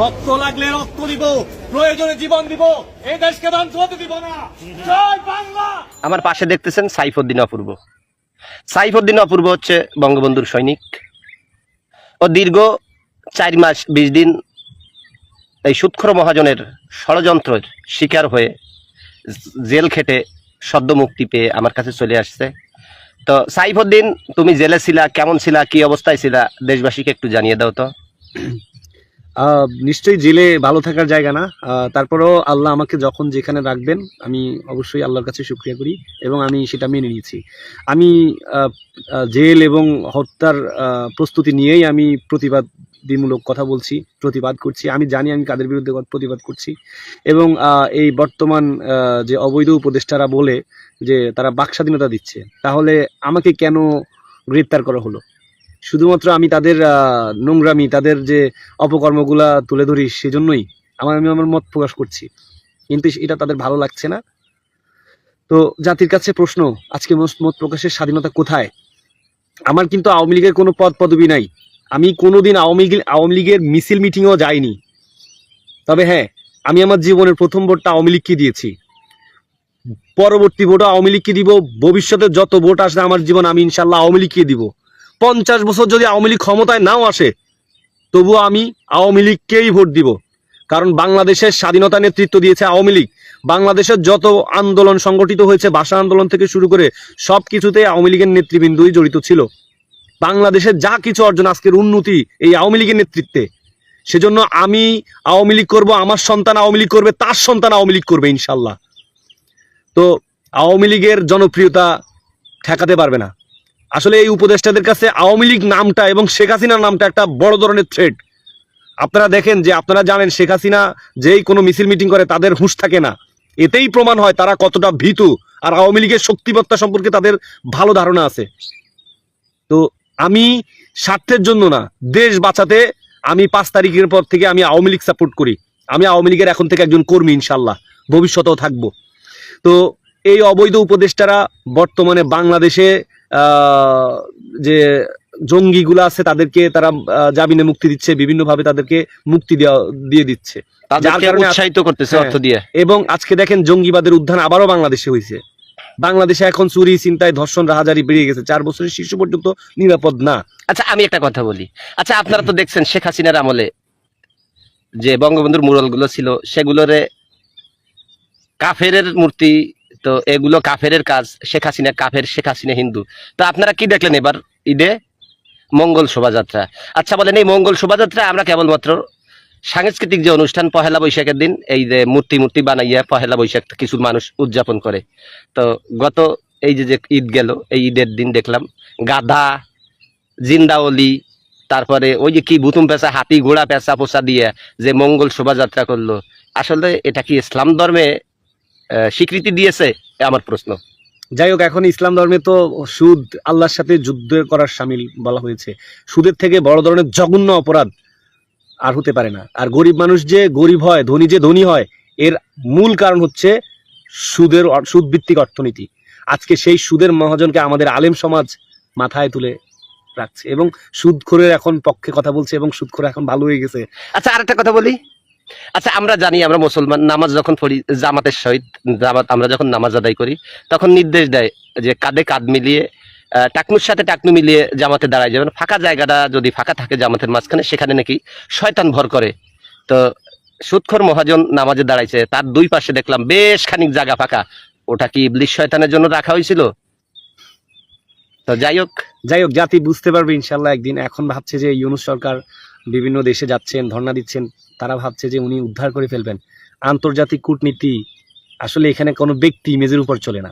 রক্ত লাগলে রক্ত দিব, প্রয়োজনে জীবন দিব এই দেশকে ধ্বংস হতে দিব না। জয় বাংলা! আমার পাশে দেখতেছেন সাইফুদ্দিন অপূর্ব। সাইফুদ্দিন অপূর্ব হচ্ছে বঙ্গবন্ধুর সৈনিক। ও দীর্ঘ চার মাস বিশ দিন এই সুৎখর মহাজনের ষড়যন্ত্রের শিকার হয়ে জেল খেটে সদ্য মুক্তি পেয়ে আমার কাছে চলে আসছে। তো সাইফুদ্দিন, তুমি জেলে ছিলা, কেমন ছিলা, কি অবস্থায় ছিলা, দেশবাসীকে একটু জানিয়ে দাও তো। নিশ্চয়ই জেলে ভালো থাকার জায়গা না। তারপরেও আল্লাহ আমাকে যখন যেখানে রাখবেন, আমি অবশ্যই আল্লাহর কাছে শুক্রিয়া করি এবং আমি সেটা মেনে নিয়েছি। আমি জেল এবং হত্যার প্রস্তুতি নিয়েই আমি প্রতিবাদমূলক কথা বলছি, প্রতিবাদ করছি। আমি জানি আমি কাদের বিরুদ্ধে প্রতিবাদ করছি এবং এই বর্তমান যে অবৈধ উপদেষ্টারা বলে যে তারা বাক স্বাধীনতা দিচ্ছে, তাহলে আমাকে কেন গ্রেপ্তার করা হলো? শুধুমাত্র আমি তাদের নোংরামি, তাদের যে অপকর্মগুলা তুলে ধরি সেজন্যই আমার, আমি আমার মত প্রকাশ করছি। কিন্তু এটা তাদের ভালো লাগছে না। তো জাতির কাছে প্রশ্ন, আজকে মত প্রকাশের স্বাধীনতা কোথায়? আমার কিন্তু আওয়ামী লীগের কোনো পদ, পদবি নাই। আমি কোনোদিন আওয়ামী আওয়ামী লীগের মিছিল মিটিংও যাইনি। তবে হ্যাঁ আমি আমার জীবনের প্রথম ভোটটা আওয়ামী লীগকে দিয়েছি। পরবর্তী ভোটও আওয়ামী লীগকে দিব। ভবিষ্যতে যত ভোট আসবে আমার জীবন আমি ইনশাল্লাহ আওয়ামী লীগকে দিব। পঞ্চাশ বছর যদি আওয়ামী লীগ ক্ষমতায় নাও আসে, তবুও আমি আওয়ামী লীগকেই ভোট দিব। কারণ বাংলাদেশের স্বাধীনতা নেতৃত্ব দিয়েছে আওয়ামী লীগ। বাংলাদেশের যত আন্দোলন সংগঠিত হয়েছে, ভাষা আন্দোলন থেকে শুরু করে সব কিছুতে আওয়ামী লীগের নেতৃবৃন্দই জড়িত ছিল। বাংলাদেশের যা কিছু অর্জন আজকের উন্নতি এই আওয়ামী লীগের নেতৃত্বে। সেজন্য আমি আওয়ামী লীগ করব, আমার সন্তান আওয়ামী লীগ করবে, তার সন্তান আওয়ামী লীগ করবে ইনশাল্লাহ তো আওয়ামী লীগের জনপ্রিয়তা ঠেকাতে পারবে না। আসলে এই উপদেষ্টাদের কাছে আওয়ামী লীগ নামটা এবং শেখ হাসিনার নামটা একটা বড় ধরনের থ্রেড আপনারা দেখেন যে আপনারা জানেন শেখ হাসিনা যেই কোনো মিছিল মিটিং করে তাদের হুঁশ থাকে না। এতেই প্রমাণ হয় তারা কতটা ভীতু আর আওয়ামী লীগের শক্তিবত্তা সম্পর্কে তাদের ভালো ধারণা আছে। তো আমি স্বার্থের জন্য না, দেশ বাঁচাতে আমি পাঁচ তারিখের পর থেকে আমি আওয়ামী লীগ সাপোর্ট করি। আমি আওয়ামী লীগের এখন থেকে একজন কর্মী ইনশাল্লাহ ভবিষ্যতেও থাকব। তো এই অবৈধ উপদেষ্টারা বর্তমানে বাংলাদেশে যে জঙ্গিগুলো আছে তাদেরকে তারা জামিনে মুক্তি দিচ্ছে বিভিন্নভাবে তাদেরকে মুক্তি দেওয়া দিয়ে দিচ্ছে। তাদেরকে কারণে উৎসাহিত করতেছে হ্যাঁ। অর্থ দিয়ে। এবং আজকে দেখেন জঙ্গিবাদের উত্থান আবারও বাংলাদেশে হয়েছে বাংলাদেশে এখন চুরি চিন্তায় ধর্ষণ রাহাজারি বেড়ে গেছে। চার বছরের শিশু পর্যন্ত নিরাপদ না। আচ্ছা আমি একটা কথা বলি। আচ্ছা আপনারা তো দেখছেন শেখ হাসিনার আমলে যে বঙ্গবন্ধুর মুরলগুলো ছিল সেগুলোরে কাফেরের মূর্তি তো এগুলো কাফেরের কাজ, শেখ হাসিনা কাফের, শেখ হাসিনা হিন্দু। তো আপনারা কি দেখলেন এবার ঈদে? মঙ্গল শোভাযাত্রা। আচ্ছা বলেন এই মঙ্গল শোভাযাত্রা আমরা কেবলমাত্র সাংস্কৃতিক যে অনুষ্ঠান, পহেলা বৈশাখের দিন, এই যে মূর্তি মূর্তি বানাইয়া পহেলা বৈশাখ কিছু মানুষ উদযাপন করে। তো গত এই যে যে ঈদ গেল, এই ঈদের দিন দেখলাম, গাধা, জিন্দাওলি, তারপরে ওই যে কি বুতুম পেঁচা, হাতি ঘোড়া পেঁচা পোষা দিয়ে যে মঙ্গল শোভাযাত্রা করল। আসলে এটা কি ইসলাম ধর্মে স্বীকৃতি দিয়েছে আমার প্রশ্ন। যাই হোক এখন ইসলাম ধর্মে তো সুদ আল্লাহর সাথে যুদ্ধ করার সামিল বলা হয়েছে। সুদের থেকে বড় ধরনের জঘন্য অপরাধ আর হতে পারে না। আর গরিব মানুষ যে গরিব হয় ধনী যে ধনী হয় এর মূল কারণ হচ্ছে সুদের সুদভিত্তিক অর্থনীতি। আজকে সেই সুদের মহাজনকে আমাদের আলেম সমাজ মাথায় তুলে রাখছে এবং সুদখোরের এখন পক্ষে কথা বলছে এবং সুদখোর এখন ভালো হয়ে গেছে। আচ্ছা আরেকটা কথা বলি। আচ্ছা আমরা জানি আমরা মুসলমান, নামাজ যখন পড়ি, জামাতের সহিত, জামাত, আমরা যখন নামাজ আদায় করি, তখন নির্দেশ দেয় যে কাঁধে কাঁধ মিলিয়ে টাকনুর সাথে টাকনু মিলিয়ে জামাতে দাঁড়ায়। যাবেন ফাঁকা জায়গাটা যদি ফাঁকা থাকে জামাতের মাঝখানে, সেখানে নাকি শয়তান ভর করে। তো সুৎখর মহাজন নামাজে দাঁড়াইছে, তার দুই পাশে দেখলাম বেশ খানিক জায়গা ফাঁকা। ওটা কি ইবলিশ শয়তানের জন্য রাখা হয়েছিল? তো যাই হোক। যাই হোক, জাতি বুঝতে পারবে ইনশাল্লাহ একদিন। এখন ভাবছে যে ইউনুস সরকার বিভিন্ন দেশে যাচ্ছেন, ধর্ণা দিচ্ছেন, তারা ভাবছে যে উনি উদ্ধার করে ফেলবেন। আন্তর্জাতিক কূটনীতি আসলে এখানে কোনো ব্যক্তি ইমেজের উপর চলে না।